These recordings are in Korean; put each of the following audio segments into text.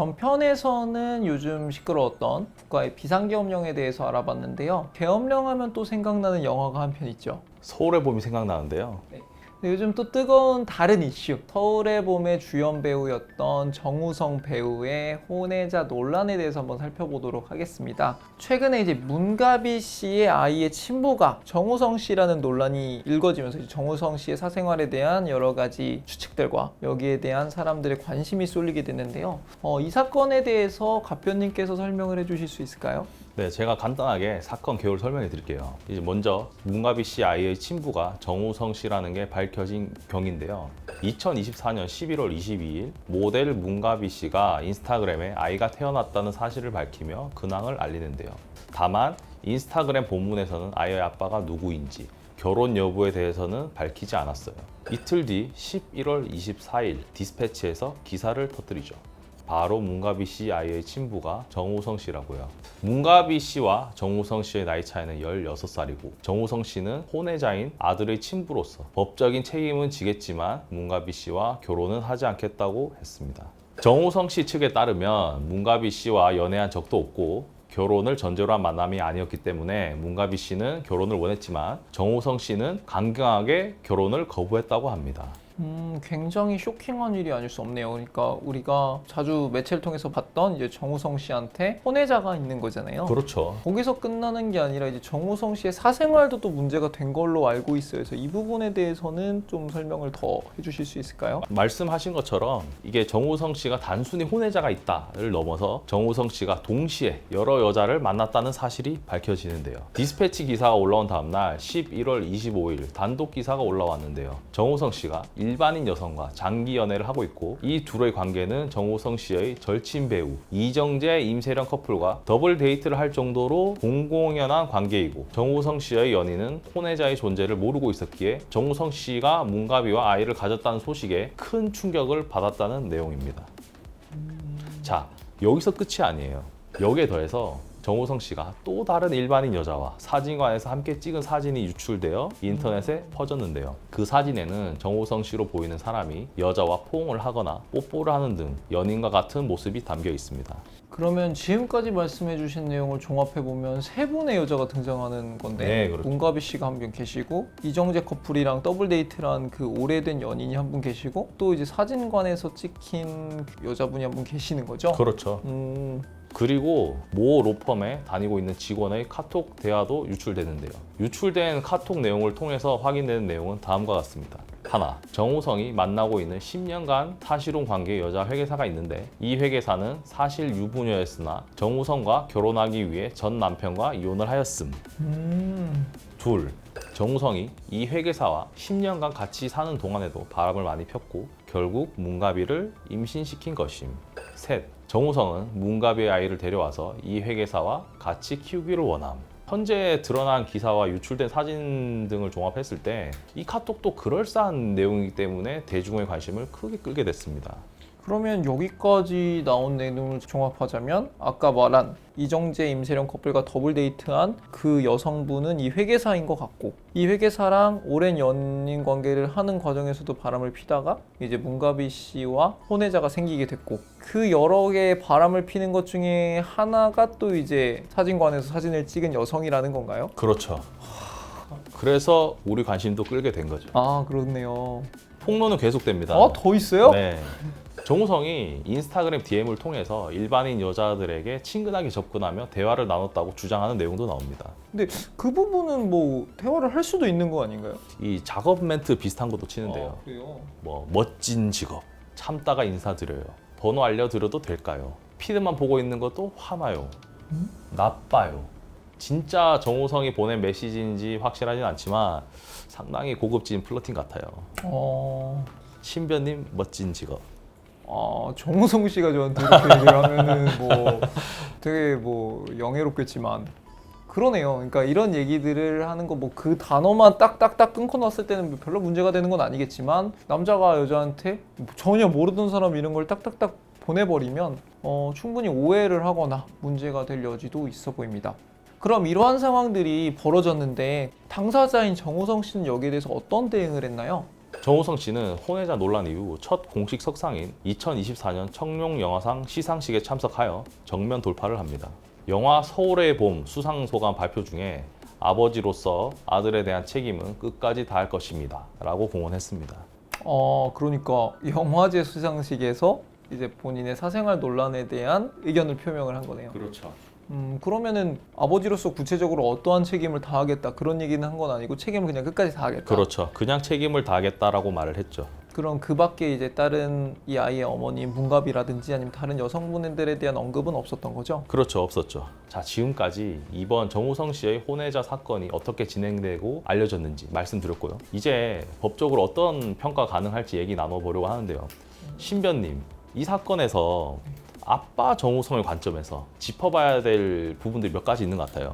전편에서는 요즘 시끄러웠던 국가의 비상계엄령에 대해서 알아봤는데요. 계엄령 하면 또 생각나는 영화가 한 편 있죠. 서울의 봄이 생각나는데요. 근데 요즘 또 뜨거운 다른 이슈. 서울의 봄의 주연 배우였던 정우성 배우의 혼외자 논란에 대해서 한번 살펴보도록 하겠습니다. 최근에 이제 문가비 씨의 아이의 친부가 정우성 씨라는 논란이 일궈지면서 이제 정우성 씨의 사생활에 대한 여러 가지 추측들과 여기에 대한 사람들의 관심이 쏠리게 됐는데요. 어, 이 사건에 대해서 갑변님께서 설명을 해주실 수 있을까요? 네, 제가 간단하게 사건 개요를 설명해 드릴게요. 이제 먼저 문가비 씨 아이의 친부가 정우성 씨라는 게 밝혀진 경인데요. 2024년 11월 22일 모델 문가비 씨가 인스타그램에 아이가 태어났다는 사실을 밝히며 근황을 알리는데요. 다만 인스타그램 본문에서는 아이의 아빠가 누구인지 결혼 여부에 대해서는 밝히지 않았어요. 이틀 뒤 11월 24일 디스패치에서 기사를 터뜨리죠. 바로 문가비 씨 아이의 친부가 정우성 씨라고요. 문가비 씨와 정우성 씨의 나이 차이는 16살이고 정우성 씨는 혼외자인 아들의 친부로서 법적인 책임은 지겠지만 문가비 씨와 결혼은 하지 않겠다고 했습니다. 정우성 씨 측에 따르면 문가비 씨와 연애한 적도 없고 결혼을 전제로 한 만남이 아니었기 때문에 문가비 씨는 결혼을 원했지만 정우성 씨는 강경하게 결혼을 거부했다고 합니다. 음, 굉장히 쇼킹한 일이 아닐 수 없네요. 그러니까 우리가 자주 매체를 통해서 봤던 이제 정우성 씨한테 혼외자가 있는 거잖아요. 그렇죠. 거기서 끝나는 게 아니라 이제 정우성 씨의 사생활도 또 문제가 된 걸로 알고 있어요. 그래서 이 부분에 대해서는 좀 설명을 더 해주실 수 있을까요? 말씀하신 것처럼 이게 정우성 씨가 단순히 혼외자가 있다를 넘어서 정우성 씨가 동시에 여러 여자를 만났다는 사실이 밝혀지는데요. 디스패치 기사가 올라온 다음날 11월 25일 단독 기사가 올라왔는데요. 정우성 씨가 일반인 여성과 장기 연애를 하고 있고 이 둘의 관계는 정우성 씨의 절친 배우 이정재 임세령 커플과 더블 데이트를 할 정도로 공공연한 관계이고 정우성 씨의 연인은 혼외자의 존재를 모르고 있었기에 정우성 씨가 문가비와 아이를 가졌다는 소식에 큰 충격을 받았다는 내용입니다. 자, 여기서 끝이 아니에요. 여기에 더해서 정우성 씨가 또 다른 일반인 여자와 사진관에서 함께 찍은 사진이 유출되어 인터넷에 퍼졌는데요. 그 사진에는 정우성 씨로 보이는 사람이 여자와 포옹을 하거나 뽀뽀를 하는 등 연인과 같은 모습이 담겨 있습니다. 그러면 지금까지 말씀해 주신 내용을 종합해 보면 세 분의 여자가 등장하는 건데 네, 그렇죠. 문가비 씨가 한 분 계시고 이정재 커플이랑 더블 데이트란 그 오래된 연인이 한 분 계시고 또 이제 사진관에서 찍힌 여자분이 한 분 계시는 거죠? 그렇죠. 음, 그리고 모 로펌에 다니고 있는 직원의 카톡 대화도 유출되는데요. 유출된 카톡 내용을 통해서 확인되는 내용은 다음과 같습니다. 하나, 정우성이 만나고 있는 10년간 사실혼 관계 여자 회계사가 있는데 이 회계사는 사실 유부녀였으나 정우성과 결혼하기 위해 전 남편과 이혼을 하였음. 음, 둘, 정우성이 이 회계사와 10년간 같이 사는 동안에도 바람을 많이 폈고 결국 문가비를 임신시킨 것임. 셋, 정우성은 문가비의 아이를 데려와서 이 회계사와 같이 키우기를 원함. 현재 드러난 기사와 유출된 사진 등을 종합했을 때 이 카톡도 그럴싸한 내용이기 때문에 대중의 관심을 크게 끌게 됐습니다. 그러면 여기까지 나온 내용을 종합하자면 아까 말한 이정재 임세령 커플과 더블 데이트한 그 여성분은 이 회계사인 것 같고 이 회계사랑 오랜 연인 관계를 하는 과정에서도 바람을 피다가 이제 문가비 씨와 혼외자가 생기게 됐고 그 여러 개의 바람을 피는 것 중에 하나가 또 이제 사진관에서 사진을 찍은 여성이라는 건가요? 그렇죠. 그래서 우리 관심도 끌게 된 거죠. 아 그렇네요. 폭로는 계속됩니다. 아 더 있어요? 네. 정우성이 인스타그램 DM을 통해서 일반인 여자들에게 친근하게 접근하며 대화를 나눴다고 주장하는 내용도 나옵니다. 근데 그 부분은 뭐 대화를 할 수도 있는 거 아닌가요? 이 작업 멘트 비슷한 것도 치는데요. 아, 그래요. 뭐 멋진 직업, 참다가 인사드려요. 번호 알려드려도 될까요? 피드만 보고 있는 것도 화나요. 나빠요. 진짜 정우성이 보낸 메시지인지 확실하진 않지만 상당히 고급진 플러팅 같아요. 어. 신변님 멋진 직업. 아 정우성 씨가 저한테 이렇게 얘기를 하면은 뭐 되게 뭐 영예롭겠지만 그러네요. 그러니까 이런 얘기들을 하는 거 뭐 그 단어만 딱딱딱 끊고 놨을 때는 뭐 별로 문제가 되는 건 아니겠지만 남자가 여자한테 전혀 모르던 사람 이런 걸 딱딱딱 보내버리면 어, 충분히 오해를 하거나 문제가 될 여지도 있어 보입니다. 그럼 이러한 상황들이 벌어졌는데 당사자인 정우성 씨는 여기에 대해서 어떤 대응을 했나요? 정우성 씨는 혼외자 논란 이후 첫 공식 석상인 2024년 청룡 영화상 시상식에 참석하여 정면 돌파를 합니다. 영화 서울의 봄 수상 소감 발표 중에 아버지로서 아들에 대한 책임은 끝까지 다할 것입니다. 라고 공언했습니다. 어 그러니까 영화제 수상식에서 이제 본인의 사생활 논란에 대한 의견을 표명을 한 거네요. 그렇죠. 음 그러면은 아버지로서 구체적으로 어떠한 책임을 다하겠다 그런 얘기는 한 건 아니고 책임을 그냥 끝까지 다하겠다. 그렇죠. 그냥 책임을 다하겠다라고 말을 했죠. 그럼 그 밖에 이제 다른 이 아이의 어머니 문갑이라든지 아니면 다른 여성분들에 대한 언급은 없었던 거죠? 그렇죠. 없었죠. 자, 지금까지 이번 정우성 씨의 혼외자 사건이 어떻게 진행되고 알려졌는지 말씀드렸고요. 이제 법적으로 어떤 평가 가능할지 얘기 나눠보려고 하는데요. 신변님, 이 사건에서 아빠 정우성의 관점에서 짚어봐야 될 부분들이 몇 가지 있는 것 같아요.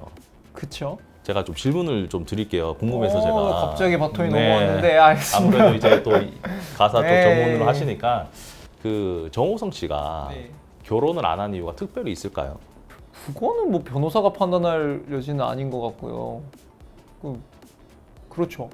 그쵸? 제가 좀 질문을 좀 드릴게요. 궁금해서 오, 제가. 갑자기 바톤이 네. 넘어왔는데 알겠습니다. 아무래도 이제 또 이- 가사 또 네. 전문으로 하시니까 그 정우성 씨가 네. 결혼을 안 한 이유가 특별히 있을까요? 그거는 뭐 변호사가 판단할 여지는 아닌 것 같고요. 그, 그렇죠.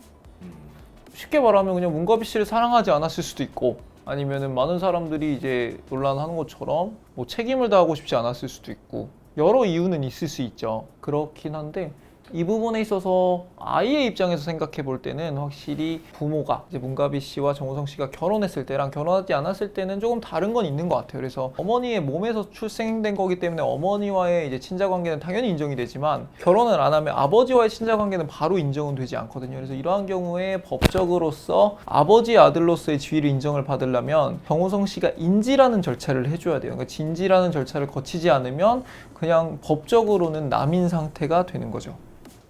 쉽게 말하면 그냥 문가비 씨를 사랑하지 않았을 수도 있고 아니면은 많은 사람들이 이제 논란하는 것처럼 뭐 책임을 다하고 싶지 않았을 수도 있고 여러 이유는 있을 수 있죠. 그렇긴 한데 이 부분에 있어서 아이의 입장에서 생각해 볼 때는 확실히 부모가 이제 문가비 씨와 정우성 씨가 결혼했을 때랑 결혼하지 않았을 때는 조금 다른 건 있는 것 같아요. 그래서 어머니의 몸에서 출생된 거기 때문에 어머니와의 이제 친자 관계는 당연히 인정이 되지만 결혼을 안 하면 아버지와의 친자 관계는 바로 인정은 되지 않거든요. 그래서 이러한 경우에 법적으로서 아버지 아들로서의 지위를 인정을 받으려면 정우성 씨가 인지라는 절차를 해줘야 돼요. 그러니까 진지라는 절차를 거치지 않으면 그냥 법적으로는 남인 상태가 되는 거죠.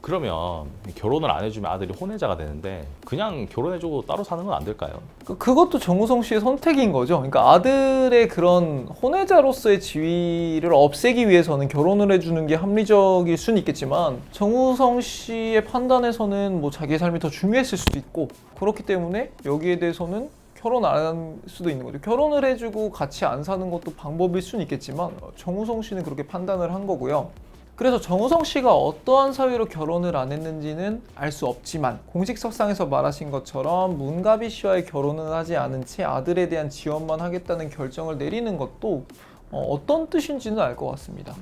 그러면 결혼을 안 해주면 아들이 혼외자가 되는데 그냥 결혼해주고 따로 사는 건 안 될까요? 그- 그것도 정우성 씨의 선택인 거죠. 그러니까 아들의 그런 혼외자로서의 지위를 없애기 위해서는 결혼을 해주는 게 합리적일 수는 있겠지만 정우성 씨의 판단에서는 뭐 자기의 삶이 더 중요했을 수도 있고 그렇기 때문에 여기에 대해서는 결혼 안 할 수도 있는 거죠. 결혼을 해주고 같이 안 사는 것도 방법일 수는 있겠지만 어, 정우성 씨는 그렇게 판단을 한 거고요. 그래서 정우성 씨가 어떠한 사유로 결혼을 안 했는지는 알 수 없지만 공식 석상에서 말하신 것처럼 문가비 씨와의 결혼을 하지 않은 채 아들에 대한 지원만 하겠다는 결정을 내리는 것도 어, 떤 뜻인지는 알 것 같습니다.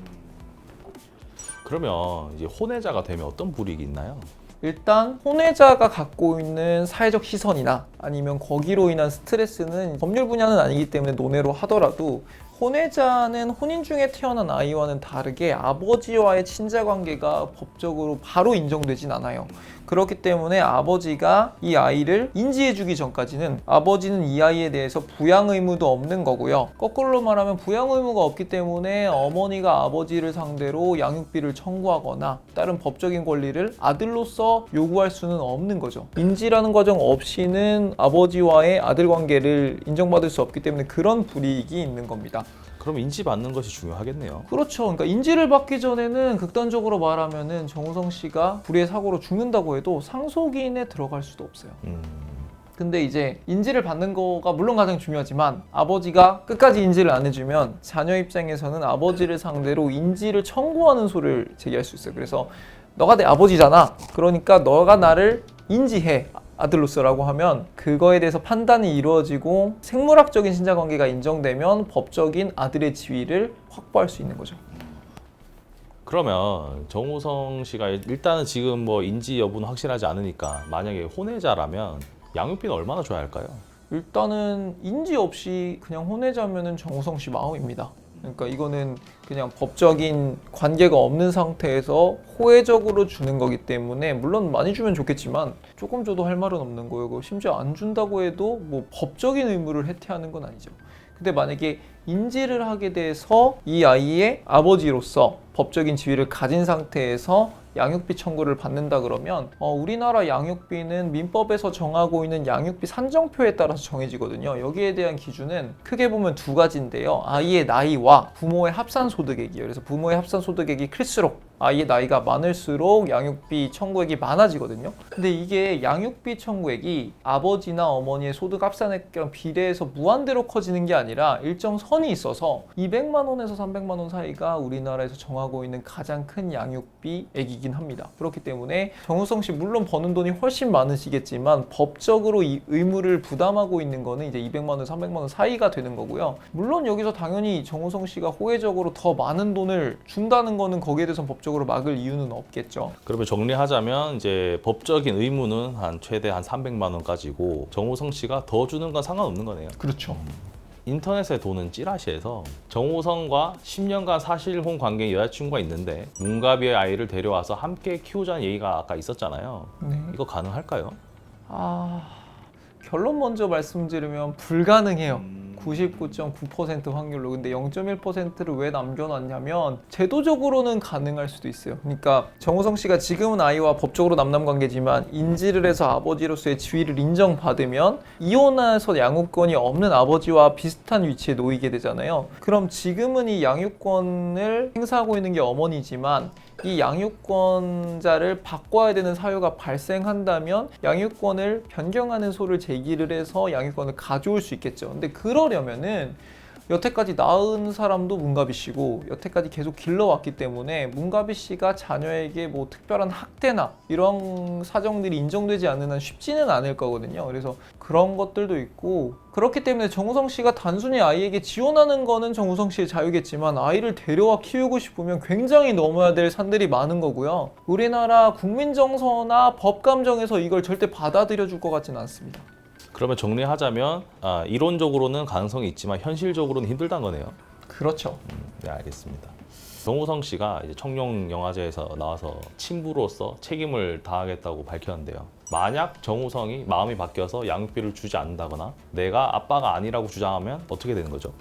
그러면 이제 혼외자가 되면 어떤 불이익이 있나요? 일단 혼외자가 갖고 있는 사회적 시선이나 아니면 거기로 인한 스트레스는 법률 분야는 아니기 때문에 논외로 하더라도 혼외자는 혼인 중에 태어난 아이와는 다르게 아버지와의 친자 관계가 법적으로 바로 인정되진 않아요. 그렇기 때문에 아버지가 이 아이를 인지해주기 전까지는 아버지는 이 아이에 대해서 부양 의무도 없는 거고요. 거꾸로 말하면 부양 의무가 없기 때문에 어머니가 아버지를 상대로 양육비를 청구하거나 다른 법적인 권리를 아들로서 요구할 수는 없는 거죠. 인지라는 과정 없이는 아버지와의 아들 관계를 인정받을 수 없기 때문에 그런 불이익이 있는 겁니다. 그럼 인지받는 것이 중요하겠네요. 그렇죠. 그러니까 인지를 받기 전에는 극단적으로 말하면은 정우성 씨가 불의의 사고로 죽는다고 해도 상속인에 들어갈 수도 없어요. 음, 근데 이제 인지를 받는 거가 물론 가장 중요하지만 아버지가 끝까지 인지를 안 해주면 자녀 입장에서는 아버지를 상대로 인지를 청구하는 소리를 제기할 수 있어요. 그래서 너가 내 아버지잖아. 그러니까 너가 나를 인지해. 아들로서라고 하면 그거에 대해서 판단이 이루어지고 생물학적인 친자 관계가 인정되면 법적인 아들의 지위를 확보할 수 있는 거죠. 그러면 정우성 씨가 일단은 지금 뭐 인지 여부는 확실하지 않으니까 만약에 혼외자라면 양육비는 얼마나 줘야 할까요? 일단은 인지 없이 그냥 혼외자면은 정우성 씨 마음입니다. 그러니까 이거는 그냥 법적인 관계가 없는 상태에서 호혜적으로 주는 거기 때문에 물론 많이 주면 좋겠지만 조금 줘도 할 말은 없는 거예요. 심지어 안 준다고 해도 뭐 법적인 의무를 해태하는 건 아니죠. 근데 만약에 인지를 하게 돼서 이 아이의 아버지로서 법적인 지위를 가진 상태에서 양육비 청구를 받는다 그러면 어, 우리나라 양육비는 민법에서 정하고 있는 양육비 산정표에 따라서 정해지거든요. 여기에 대한 기준은 크게 보면 두 가지인데요. 아이의 나이와 부모의 합산 소득액이에요. 그래서 부모의 합산 소득액이 클수록 아이의 나이가 많을수록 양육비 청구액이 많아지거든요. 근데 이게 양육비 청구액이 아버지나 어머니의 소득 합산액이랑 비례해서 무한대로 커지는 게 아니라 일정 선이 있어서 200만 원에서 300만 원 사이가 우리나라에서 정하고 있는 가장 큰 양육비액이긴 합니다. 그렇기 때문에 정우성 씨 물론 버는 돈이 훨씬 많으시겠지만 법적으로 이 의무를 부담하고 있는 거는 이제 200만 원, 300만 원 사이가 되는 거고요. 물론 여기서 당연히 정우성 씨가 호혜적으로 더 많은 돈을 준다는 거는 거기에 대해서 법적으로 막을 이유는 없겠죠. 그러면 정리하자면 이제 법적인 의무는 한 최대 한 300만 원까지고 정우성 씨가 더 주는 건 상관없는 거네요. 그렇죠. 인터넷에 도는 찌라시에서 정우성과 10년간 사실혼 관계 여자친구가 있는데 문가비의 아이를 데려와서 함께 키우자는 얘기가 아까 있었잖아요. 네. 이거 가능할까요? 아 결론 먼저 말씀드리면 불가능해요. 99.9% 확률로 근데 0.1%를 왜 남겨놨냐면 제도적으로는 가능할 수도 있어요. 그러니까 정우성 씨가 지금은 아이와 법적으로 남남 관계지만 인지를 해서 아버지로서의 지위를 인정받으면 이혼해서 양육권이 없는 아버지와 비슷한 위치에 놓이게 되잖아요. 그럼 지금은 이 양육권을 행사하고 있는 게 어머니지만 이 양육권자를 바꿔야 되는 사유가 발생한다면 양육권을 변경하는 소를 제기를 해서 양육권을 가져올 수 있겠죠. 근데 그러려면은 여태까지 낳은 사람도 문가비 씨고 여태까지 계속 길러왔기 때문에 문가비 씨가 자녀에게 뭐 특별한 학대나 이런 사정들이 인정되지 않는 한 쉽지는 않을 거거든요. 그래서 그런 것들도 있고 그렇기 때문에 정우성 씨가 단순히 아이에게 지원하는 거는 정우성 씨의 자유겠지만 아이를 데려와 키우고 싶으면 굉장히 넘어야 될 산들이 많은 거고요. 우리나라 국민 정서나 법 감정에서 이걸 절대 받아들여 줄 것 같지는 않습니다. 그러면 정리하자면 아, 이론적으로는 가능성이 있지만 현실적으로는 힘들다는 거네요. 그렇죠. 네, 알겠습니다. 정우성 씨가 이제 청룡 영화제에서 나와서 친부로서 책임을 다하겠다고 밝혔는데요. 만약 정우성이 마음이 바뀌어서 양육비를 주지 않는다거나 내가 아빠가 아니라고 주장하면 어떻게 되는 거죠?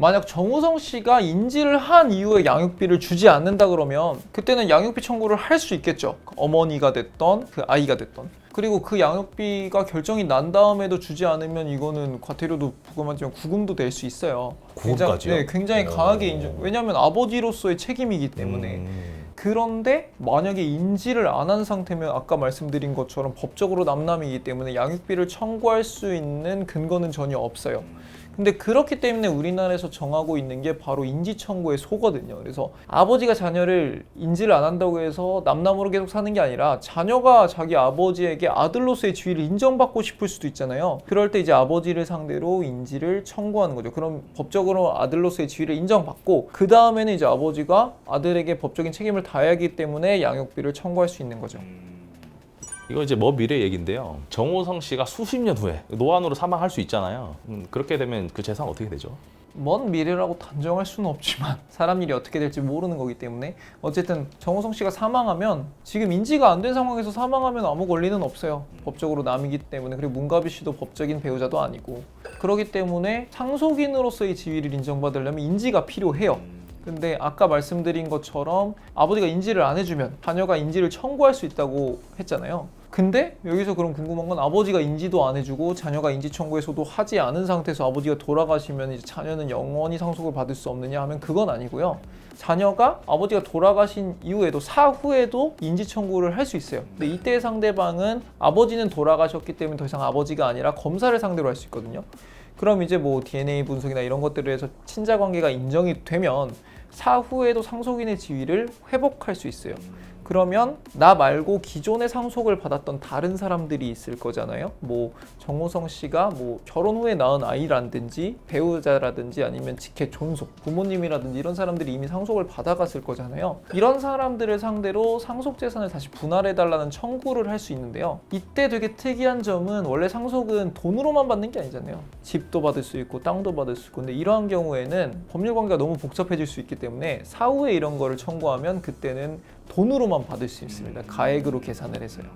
만약 정우성 씨가 인지를 한 이후에 양육비를 주지 않는다 그러면 그때는 양육비 청구를 할 수 있겠죠. 어머니가 됐던 그 아이가 됐던. 그리고 그 양육비가 결정이 난 다음에도 주지 않으면 이거는 과태료도 부과하지만 구금도 될 수 있어요. 굉장히, 구금까지요? 네, 굉장히 오. 강하게 인정. 왜냐하면 아버지로서의 책임이기 때문에. 음, 그런데 만약에 인지를 안 한 상태면 아까 말씀드린 것처럼 법적으로 남남이기 때문에 양육비를 청구할 수 있는 근거는 전혀 없어요. 근데 그렇기 때문에 우리나라에서 정하고 있는 게 바로 인지 청구의 소거든요. 그래서 아버지가 자녀를 인지를 안 한다고 해서 남남으로 계속 사는 게 아니라 자녀가 자기 아버지에게 아들로서의 지위를 인정받고 싶을 수도 있잖아요. 그럴 때 이제 아버지를 상대로 인지를 청구하는 거죠. 그럼 법적으로 아들로서의 지위를 인정받고 그 다음에는 이제 아버지가 아들에게 법적인 책임을 다해야 하기 때문에 양육비를 청구할 수 있는 거죠. 이거 이제 뭐 미래 얘기인데요. 정우성 씨가 수십 년 후에 노안으로 사망할 수 있잖아요. 음, 그렇게 되면 그 재산 어떻게 되죠? 먼 미래라고 단정할 수는 없지만 사람 일이 어떻게 될지 모르는 거기 때문에 어쨌든 정우성 씨가 사망하면 지금 인지가 안 된 상황에서 사망하면 아무 권리는 없어요 법적으로 남이기 때문에 그리고 문가비 씨도 법적인 배우자도 아니고 그렇기 때문에 상속인으로서의 지위를 인정받으려면 인지가 필요해요 근데 아까 말씀드린 것처럼 아버지가 인지를 안 해주면 자녀가 인지를 청구할 수 있다고 했잖아요. 근데 여기서 그럼 궁금한 건 아버지가 인지도 안 해주고 자녀가 인지 청구에서도 하지 않은 상태에서 아버지가 돌아가시면 이제 자녀는 영원히 상속을 받을 수 없느냐 하면 그건 아니고요. 자녀가 아버지가 돌아가신 이후에도 사후에도 인지 청구를 할 수 있어요. 근데 이때 상대방은 아버지는 돌아가셨기 때문에 더 이상 아버지가 아니라 검사를 상대로 할 수 있거든요. 그럼 이제 뭐 DNA 분석이나 이런 것들을 해서 친자 관계가 인정이 되면 사후에도 상속인의 지위를 회복할 수 있어요. 그러면 나 말고 기존에 상속을 받았던 다른 사람들이 있을 거잖아요. 뭐 정호성 씨가 뭐 결혼 후에 낳은 아이라든지 배우자라든지 아니면 직계 존속 부모님이라든지 이런 사람들이 이미 상속을 받아갔을 거잖아요. 이런 사람들을 상대로 상속 재산을 다시 분할해 달라는 청구를 할 수 있는데요. 이때 되게 특이한 점은 원래 상속은 돈으로만 받는 게 아니잖아요. 집도 받을 수 있고 땅도 받을 수 있고 근데 이러한 경우에는 법률 관계가 너무 복잡해질 수 있기 때문에 사후에 이런 거를 청구하면 그때는 돈으로만 받을 수 있습니다. 가액으로 계산을 해서요.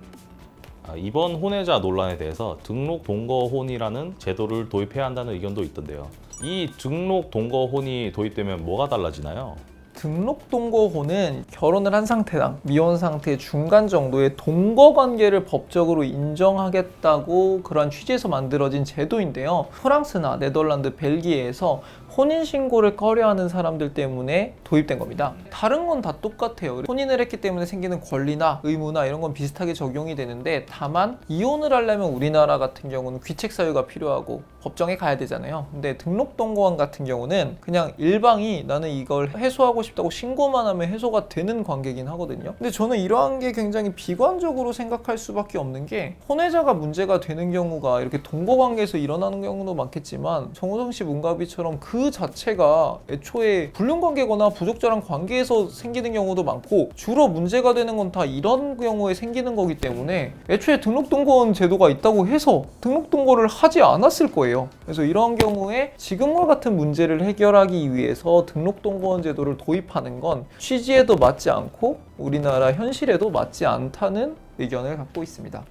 아, 이번 혼외자 논란에 대해서 등록 동거혼이라는 제도를 도입해야 한다는 의견도 있던데요. 이 등록 동거혼이 도입되면 뭐가 달라지나요? 등록 동거혼은 결혼을 한 상태랑 미혼 상태 중간 정도의 동거 관계를 법적으로 인정하겠다고 그러한 취지에서 만들어진 제도인데요. 프랑스나 네덜란드, 벨기에에서 혼인 신고를 꺼려하는 사람들 때문에 도입된 겁니다. 다른 건 다 똑같아요. 혼인을 했기 때문에 생기는 권리나 의무나 이런 건 비슷하게 적용이 되는데 다만 이혼을 하려면 우리나라 같은 경우는 귀책 사유가 필요하고 법정에 가야 되잖아요. 근데 등록동거원 같은 경우는 그냥 일방이 나는 이걸 해소하고 싶다고 신고만 하면 해소가 되는 관계긴 하거든요. 근데 저는 이러한 게 굉장히 비관적으로 생각할 수밖에 없는 게 혼외자가 문제가 되는 경우가 이렇게 동거 관계에서 일어나는 경우도 많겠지만 정우성 씨 문가비처럼 그 자체가 애초에 불륜 관계거나 부적절한 관계에서 생기는 경우도 많고 주로 문제가 되는 건 다 이런 경우에 생기는 거기 때문에 애초에 등록동거원 제도가 있다고 해서 등록동거를 하지 않았을 거예요. 그래서 이런 경우에 지금과 같은 문제를 해결하기 위해서 등록동거원 제도를 도입하는 건 취지에도 맞지 않고 우리나라 현실에도 맞지 않다는 의견을 갖고 있습니다.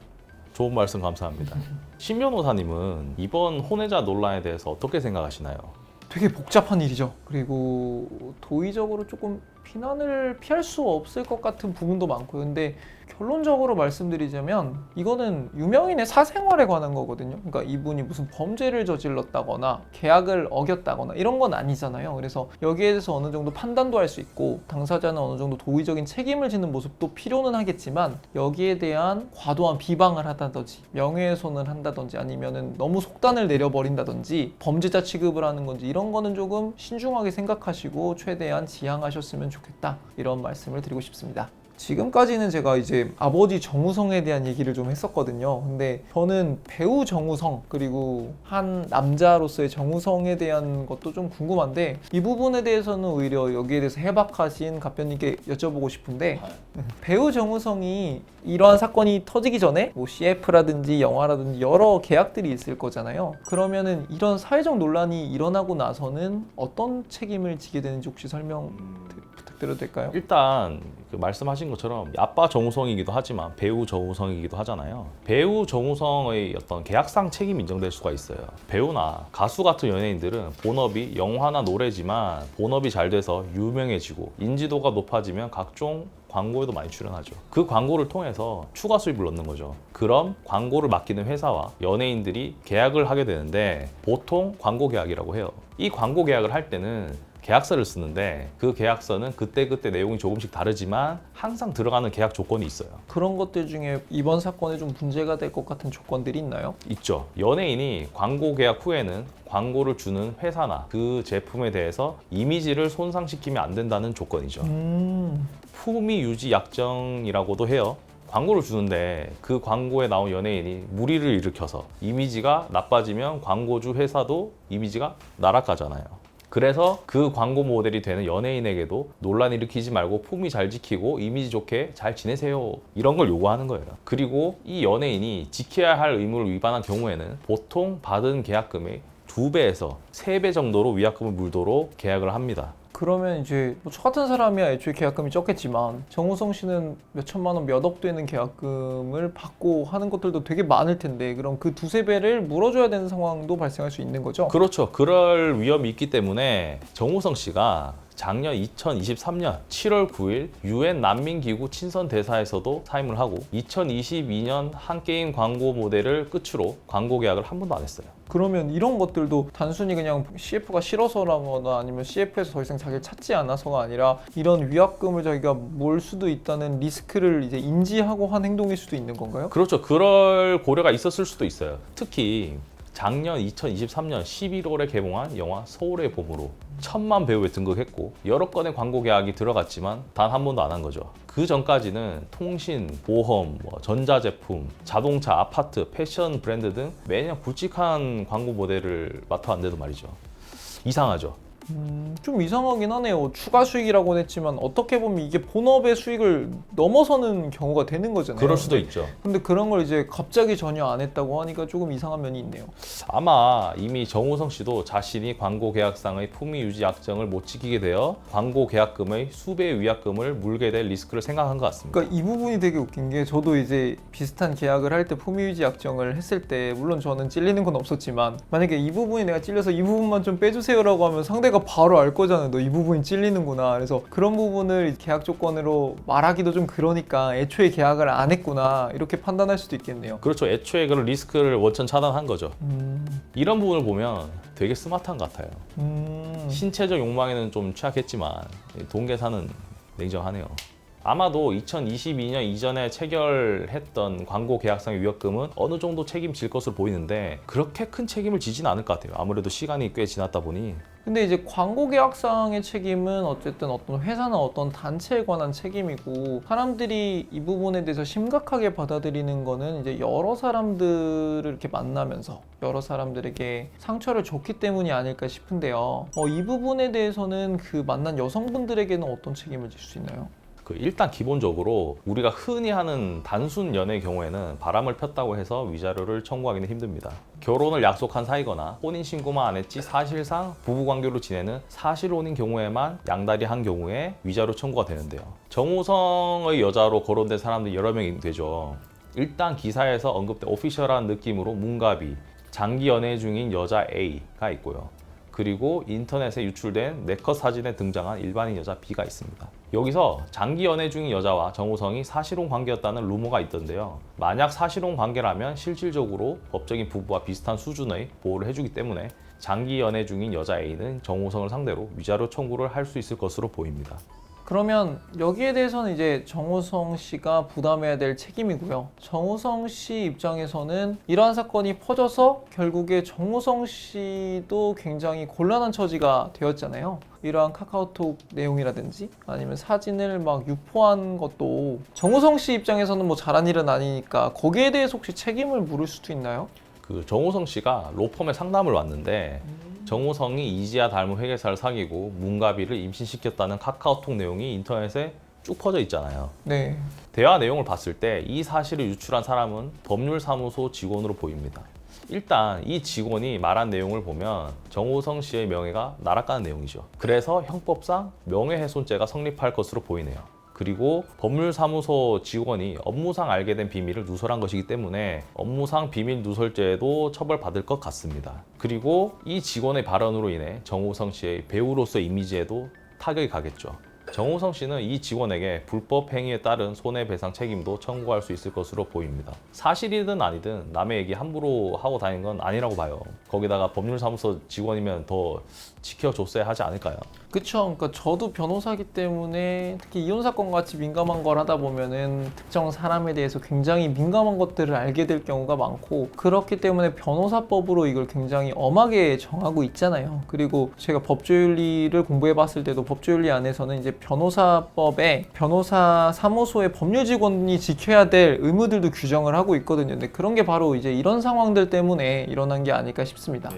좋은 말씀 감사합니다. 신 변호사님은 이번 혼외자 논란에 대해서 어떻게 생각하시나요? 되게 복잡한 일이죠. 그리고 도의적으로 조금 비난을 피할 수 없을 것 같은 부분도 많고요. 근데 결론적으로 말씀드리자면 이거는 유명인의 사생활에 관한 거거든요. 그러니까 이분이 무슨 범죄를 저질렀다거나 계약을 어겼다거나 이런 건 아니잖아요. 그래서 여기에 대해서 어느 정도 판단도 할 수 있고 당사자는 어느 정도 도의적인 책임을 지는 모습도 필요는 하겠지만 여기에 대한 과도한 비방을 하다든지 명예훼손을 한다든지 아니면은 너무 속단을 내려버린다든지 범죄자 취급을 하는 건지 이런 거는 조금 신중하게 생각하시고 최대한 지양하셨으면 좋겠다 이런 말씀을 드리고 싶습니다. 지금까지는 제가 이제 아버지 정우성에 대한 얘기를 좀 했었거든요. 근데 저는 배우 정우성 그리고 한 남자로서의 정우성에 대한 것도 좀 궁금한데 이 부분에 대해서는 오히려 여기에 대해서 해박하신 갑변님께 여쭤보고 싶은데 배우 정우성이 이러한 사건이 터지기 전에 뭐 CF라든지 영화라든지 여러 계약들이 있을 거잖아요. 그러면은 이런 사회적 논란이 일어나고 나서는 어떤 책임을 지게 되는지 혹시 설명 드- 부탁드려도 될까요? 일단 그 말씀하신 것처럼 아빠 정우성이기도 하지만 배우 정우성이기도 하잖아요. 배우 정우성의 어떤 계약상 책임이 인정될 수가 있어요. 배우나 가수 같은 연예인들은 본업이 영화나 노래지만 본업이 잘 돼서 유명해지고 인지도가 높아지면 각종 광고에도 많이 출연하죠. 그 광고를 통해서 추가 수입을 얻는 거죠. 그럼 광고를 맡기는 회사와 연예인들이 계약을 하게 되는데 보통 광고 계약이라고 해요. 이 광고 계약을 할 때는 계약서를 쓰는데 그 계약서는 그때그때 내용이 조금씩 다르지만 항상 들어가는 계약 조건이 있어요. 그런 것들 중에 이번 사건에 좀 문제가 될 것 같은 조건들이 있나요? 있죠. 연예인이 광고 계약 후에는 광고를 주는 회사나 그 제품에 대해서 이미지를 손상시키면 안 된다는 조건이죠. 음, 품위 유지 약정이라고도 해요. 광고를 주는데 그 광고에 나온 연예인이 무리를 일으켜서 이미지가 나빠지면 광고주 회사도 이미지가 나락가잖아요. 그래서 그 광고 모델이 되는 연예인에게도 논란 일으키지 말고 품위 잘 지키고 이미지 좋게 잘 지내세요. 이런 걸 요구하는 거예요. 그리고 이 연예인이 지켜야 할 의무를 위반한 경우에는 보통 받은 계약금의 두 배에서 세배 정도로 위약금을 물도록 계약을 합니다. 그러면 이제 뭐 저 같은 사람이야 애초에 계약금이 적겠지만 정우성 씨는 몇 천만 원, 몇 억 되는 계약금을 받고 하는 것들도 되게 많을 텐데 그럼 그 두세 배를 물어줘야 되는 상황도 발생할 수 있는 거죠? 그렇죠. 그럴 위험이 있기 때문에 정우성 씨가 작년 2023년 7월 9일 유엔 난민기구 친선 대사에서도 사임을 하고 2022년 한 게임 광고 모델을 끝으로 광고 계약을 한 번도 안 했어요. 그러면 이런 것들도 단순히 그냥 CF가 싫어서라거나 아니면 CF에서 더 이상 자기를 찾지 않아서가 아니라 이런 위약금을 자기가 몰 수도 있다는 리스크를 이제 인지하고 한 행동일 수도 있는 건가요? 그렇죠. 그럴 고려가 있었을 수도 있어요. 특히 작년 2023년 11월에 개봉한 영화 서울의 봄으로 천만 배우에 등극했고 여러 건의 광고 계약이 들어갔지만 단 한 번도 안 한 거죠. 그 전까지는 통신, 보험, 뭐 전자제품, 자동차, 아파트, 패션 브랜드 등 매년 굵직한 광고 모델을 맡아왔는데도 말이죠. 이상하죠. 음, 좀 이상하긴 하네요. 추가 수익이라고 했지만 어떻게 보면 이게 본업의 수익을 넘어서는 경우가 되는 거잖아요. 그럴 수도 있죠. 근데 그런 걸 이제 갑자기 전혀 안 했다고 하니까 조금 이상한 면이 있네요. 아마 이미 정우성 씨도 자신이 광고 계약상의 품위 유지 약정을 못 지키게 되어 광고 계약금의 수배의 위약금을 물게 될 리스크를 생각한 것 같습니다. 그러니까 이 부분이 되게 웃긴 게 저도 이제 비슷한 계약을 할 때 품위 유지 약정을 했을 때 물론 저는 찔리는 건 없었지만 만약에 이 부분이 내가 찔려서 이 부분만 좀 빼주세요라고 하면 상대가 상대가 바로 알 거잖아요. 너이 부분이 찔리는구나. 그래서 그런 부분을 계약 조건으로 말하기도 좀 그러니까 애초에 계약을 안 했구나 이렇게 판단할 수도 있겠네요. 그렇죠. 애초에 그런 리스크를 원천 차단한 거죠. 음, 이런 부분을 보면 되게 스마트한 것 같아요. 음, 신체적 욕망에는 좀 취약했지만 돈 계산은 냉정하네요. 아마도 2022년 이전에 체결했던 광고 계약상의 위약금은 어느 정도 책임질 것으로 보이는데 그렇게 큰 책임을 지진 않을 것 같아요. 아무래도 시간이 꽤 지났다 보니 근데 이제 광고 계약상의 책임은 어쨌든 어떤 회사나 어떤 단체에 관한 책임이고 사람들이 이 부분에 대해서 심각하게 받아들이는 거는 이제 여러 사람들을 이렇게 만나면서 여러 사람들에게 상처를 줬기 때문이 아닐까 싶은데요. 어, 이 부분에 대해서는 그 만난 여성분들에게는 어떤 책임을 질 수 있나요? 그 일단 기본적으로 우리가 흔히 하는 단순 연애의 경우에는 바람을 폈다고 해서 위자료를 청구하기는 힘듭니다. 결혼을 약속한 사이거나 혼인 신고만 안 했지 사실상 부부 관계로 지내는 사실혼인 경우에만 양다리 한 경우에 위자료 청구가 되는데요. 정우성의 여자로 거론된 사람들이 여러 명이 되죠. 일단 기사에서 언급된 오피셜한 느낌으로 문가비, 장기 연애 중인 여자 A가 있고요. 그리고 인터넷에 유출된 네컷 사진에 등장한 일반인 여자 B가 있습니다. 여기서 장기 연애 중인 여자와 정우성이 사실혼 관계였다는 루머가 있던데요. 만약 사실혼 관계라면 실질적으로 법적인 부부와 비슷한 수준의 보호를 해주기 때문에 장기 연애 중인 여자 A는 정우성을 상대로 위자료 청구를 할 수 있을 것으로 보입니다. 그러면 여기에 대해서는 이제 정우성 씨가 부담해야 될 책임이고요. 정우성 씨 입장에서는 이러한 사건이 퍼져서 결국에 정우성 씨도 굉장히 곤란한 처지가 되었잖아요. 이러한 카카오톡 내용이라든지 아니면 사진을 막 유포한 것도 정우성 씨 입장에서는 뭐 잘한 일은 아니니까 거기에 대해서 혹시 책임을 물을 수도 있나요? 그 정우성 씨가 로펌에 상담을 왔는데 정우성이 이지아 닮은 회계사를 사귀고 문가비를 임신시켰다는 카카오톡 내용이 인터넷에 쭉 퍼져 있잖아요. 네. 대화 내용을 봤을 때 이 사실을 유출한 사람은 법률사무소 직원으로 보입니다. 일단 이 직원이 말한 내용을 보면 정우성 씨의 명예가 날아가는 내용이죠. 그래서 형법상 명예훼손죄가 성립할 것으로 보이네요. 그리고 법률사무소 직원이 업무상 알게 된 비밀을 누설한 것이기 때문에 업무상 비밀 누설죄도 처벌받을 것 같습니다. 그리고 이 직원의 발언으로 인해 정우성 씨의 배우로서의 이미지에도 타격이 가겠죠. 정우성 씨는 이 직원에게 불법 행위에 따른 손해배상 책임도 청구할 수 있을 것으로 보입니다. 사실이든 아니든 남의 얘기 함부로 하고 다니는 건 아니라고 봐요. 거기다가 법률사무소 직원이면 더 지켜줬어야 하지 않을까요? 그쵸. 그러니까 저도 변호사기 때문에 특히 이혼 사건 같이 민감한 걸 하다 보면은 특정 사람에 대해서 굉장히 민감한 것들을 알게 될 경우가 많고 그렇기 때문에 변호사법으로 이걸 굉장히 엄하게 정하고 있잖아요. 그리고 제가 법조윤리를 공부해 봤을 때도 법조윤리 안에서는 이제 변호사법에 변호사 사무소의 법률 직원이 지켜야 될 의무들도 규정을 하고 있거든요. 근데 그런 게 바로 이제 이런 상황들 때문에 일어난 게 아닐까 싶습니다.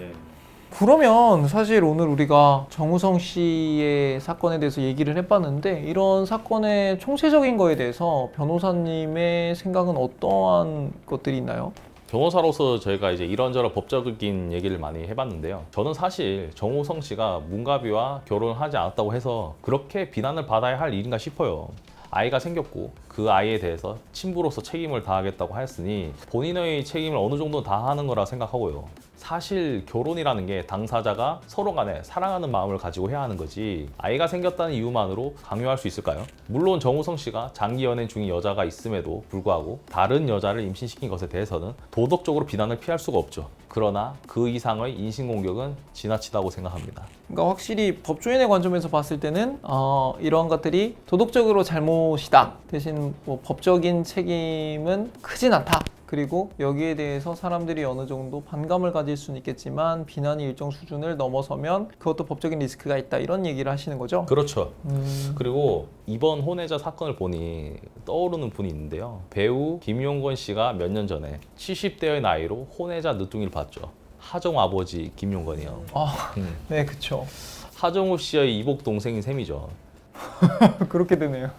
그러면 사실 오늘 우리가 정우성 씨의 사건에 대해서 얘기를 해봤는데 이런 사건의 총체적인 거에 대해서 변호사님의 생각은 어떠한 것들이 있나요? 변호사로서 저희가 이제 이런저런 법적인 얘기를 많이 해봤는데요. 저는 사실 정우성 씨가 문가비와 결혼하지 않았다고 해서 그렇게 비난을 받아야 할 일인가 싶어요. 아이가 생겼고 그 아이에 대해서 친부로서 책임을 다하겠다고 하였으니 본인의 책임을 어느 정도 다하는 거라 생각하고요. 사실 결혼이라는 게 당사자가 서로 간에 사랑하는 마음을 가지고 해야 하는 거지 아이가 생겼다는 이유만으로 강요할 수 있을까요? 물론 정우성 씨가 장기 연애 중인 여자가 있음에도 불구하고 다른 여자를 임신시킨 것에 대해서는 도덕적으로 비난을 피할 수가 없죠. 그러나 그 이상의 인신공격은 지나치다고 생각합니다. 그러니까 확실히 법조인의 관점에서 봤을 때는 어, 이러한 것들이 도덕적으로 잘못이다. 대신 뭐 법적인 책임은 크진 않다. 그리고 여기에 대해서 사람들이 어느 정도 반감을 가질 수는 있겠지만 비난이 일정 수준을 넘어서면 그것도 법적인 리스크가 있다. 이런 얘기를 하시는 거죠. 그렇죠. 음, 그리고 이번 혼외자 사건을 보니 떠오르는 분이 있는데요. 배우 김용건 씨가 몇 년 전에 70대의 나이로 혼외자 늦둥이를 봤죠. 하정우 아버지 김용건이요. 아, 음. 네, 그쵸. 하정우 씨의 이복 동생인 셈이죠. 그렇게 되네요.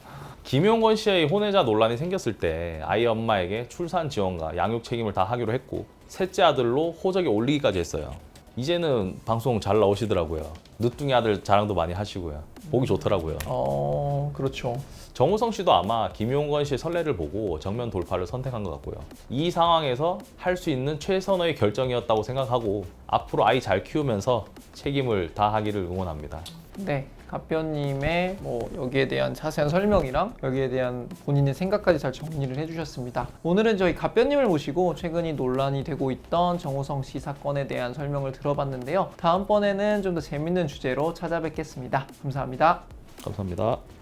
김용건 씨의 혼외자 논란이 생겼을 때 아이 엄마에게 출산 지원과 양육 책임을 다 하기로 했고 셋째 아들로 호적에 올리기까지 했어요. 이제는 방송 잘 나오시더라고요. 늦둥이 아들 자랑도 많이 하시고요. 보기 좋더라고요. 어, 그렇죠. 정우성 씨도 아마 김용건 씨의 선례를 보고 정면 돌파를 선택한 것 같고요. 이 상황에서 할 수 있는 최선의 결정이었다고 생각하고 앞으로 아이 잘 키우면서 책임을 다하기를 응원합니다. 네, 갑변님의 뭐 여기에 대한 자세한 설명이랑 여기에 대한 본인의 생각까지 잘 정리를 해주셨습니다. 오늘은 저희 갑변님을 모시고 최근이 논란이 되고 있던 정호성 씨 사건에 대한 설명을 들어봤는데요. 다음번에는 좀 더 재밌는 주제로 찾아뵙겠습니다. 감사합니다. 감사합니다.